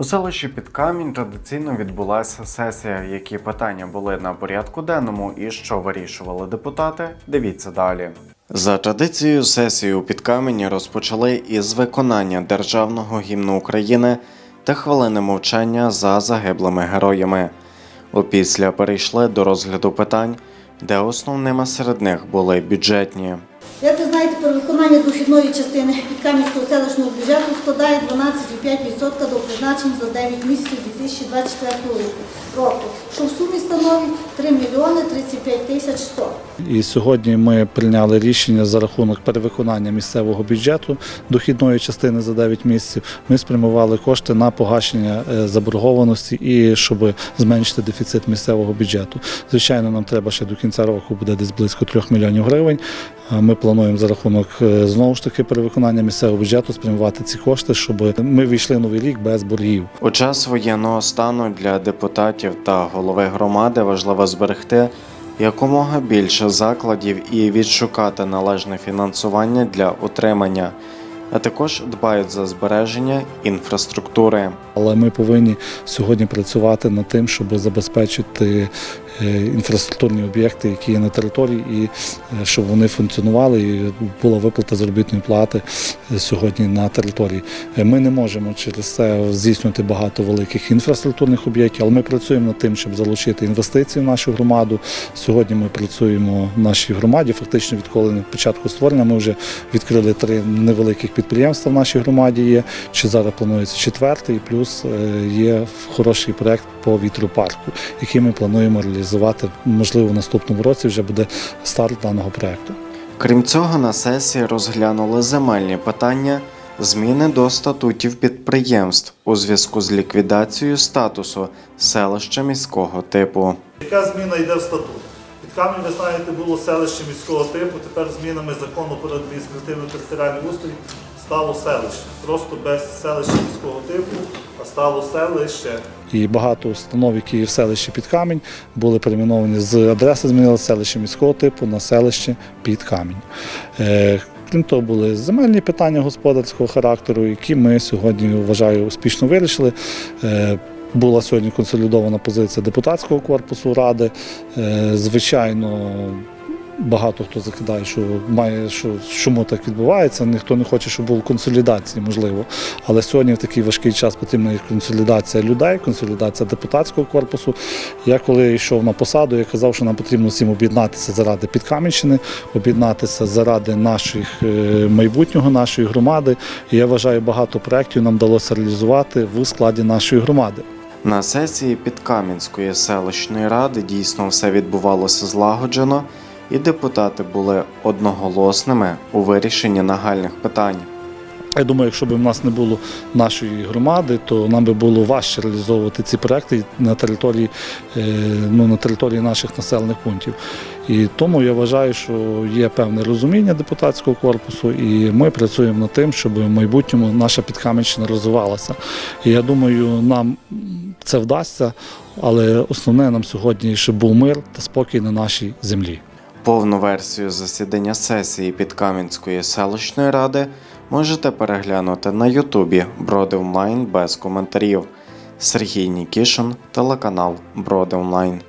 У селищі Підкамінь традиційно відбулася сесія. Які питання були на порядку денному і що вирішували депутати? Дивіться далі. За традицією сесії у Підкамені розпочали із виконання державного гімну України та хвилини мовчання за загиблими героями. Опісля перейшли до розгляду питань, де основними серед них були бюджетні. Як ви знаєте, перевиконання дохідної частини Підкам'янського селищного бюджету складає 12,5% до призначень за 9 місяців 2024 року, що в сумі становить 3 мільйони 35 тисяч 100. І сьогодні ми прийняли рішення за рахунок перевиконання місцевого бюджету дохідної частини за 9 місяців. Ми спрямували кошти на погашення е, заборгованості і щоб зменшити дефіцит місцевого бюджету. Звичайно, нам треба ще до кінця року буде десь близько 3 мільйонів гривень. Ми плануємо за рахунок е, знову ж таки перевиконання місцевого бюджету спрямувати ці кошти, щоб ми війшли новий рік без боргів. У час воєнного стану для депутатів та голови громади важливо зберегти якомога більше закладів і відшукати належне фінансування для утримання, а також дбають за збереження інфраструктури. Але ми повинні сьогодні працювати над тим, щоб забезпечити е, інфраструктурні об'єкти, які є на території, і е, щоб вони функціонували, і була виплата заробітної плати е, сьогодні на території. Ми не можемо через це здійснювати багато великих інфраструктурних об'єктів, але ми працюємо над тим, щоб залучити інвестиції в нашу громаду. Сьогодні ми працюємо в нашій громаді. Фактично, відколи початку створення ми вже відкрили три невеликих підприємства в нашій громаді. Є чи зараз планується четвертий, плюс е, є хороший проект по вітропарку, який ми плануємо реалізувати. Можливо, в наступному році вже буде старт даного проекту. Крім цього, на сесії розглянули земельні питання, зміни до статутів підприємств у зв'язку з ліквідацією статусу селища міського типу. Яка зміна йде в статут? Під камінь, ви знаєте, було селище міського типу, тепер змінами закону про адміністративно-територіальний устрій стало селище. Просто без селища міського типу, а стало селище. І багато установ, які в селищі під камінь, були перейменовані з адреси змінили селище міського типу на селище під камінь. Е, Крім того, були земельні питання господарського характеру, які ми сьогодні вважаю успішно вирішили. Е, Була сьогодні консолідована позиція депутатського корпусу ради. Е, Звичайно, багато хто закидає, що має що чому так відбувається. Ніхто не хоче, щоб було консолідації, можливо. Але сьогодні в такий важкий час потрібна консолідація людей, консолідація депутатського корпусу. Я коли йшов на посаду, я казав, що нам потрібно всім об'єднатися заради Підкам'янщини, об'єднатися заради наших е, майбутнього, нашої громади. І я вважаю, багато проєктів нам вдалося реалізувати в складі нашої громади. На сесії Підкам'янської селищної ради дійсно все відбувалося злагоджено, і депутати були одноголосними у вирішенні нагальних питань. Я думаю, якщо б у нас не було нашої громади, то нам би було важче реалізовувати ці проекти на території, е, ну, на території наших населених пунктів. І тому я вважаю, що є певне розуміння депутатського корпусу, і ми працюємо над тим, щоб в майбутньому наша Підкам'янщина розвивалася. І я думаю, нам це вдасться, але основне нам сьогодні, щоб був мир та спокій на нашій землі. Повну версію засідання сесії Підкам'янської селищної ради можете переглянути на Ютубі Броди Онлайн без коментарів. Сергій Нікішин, телеканал Броди Онлайн.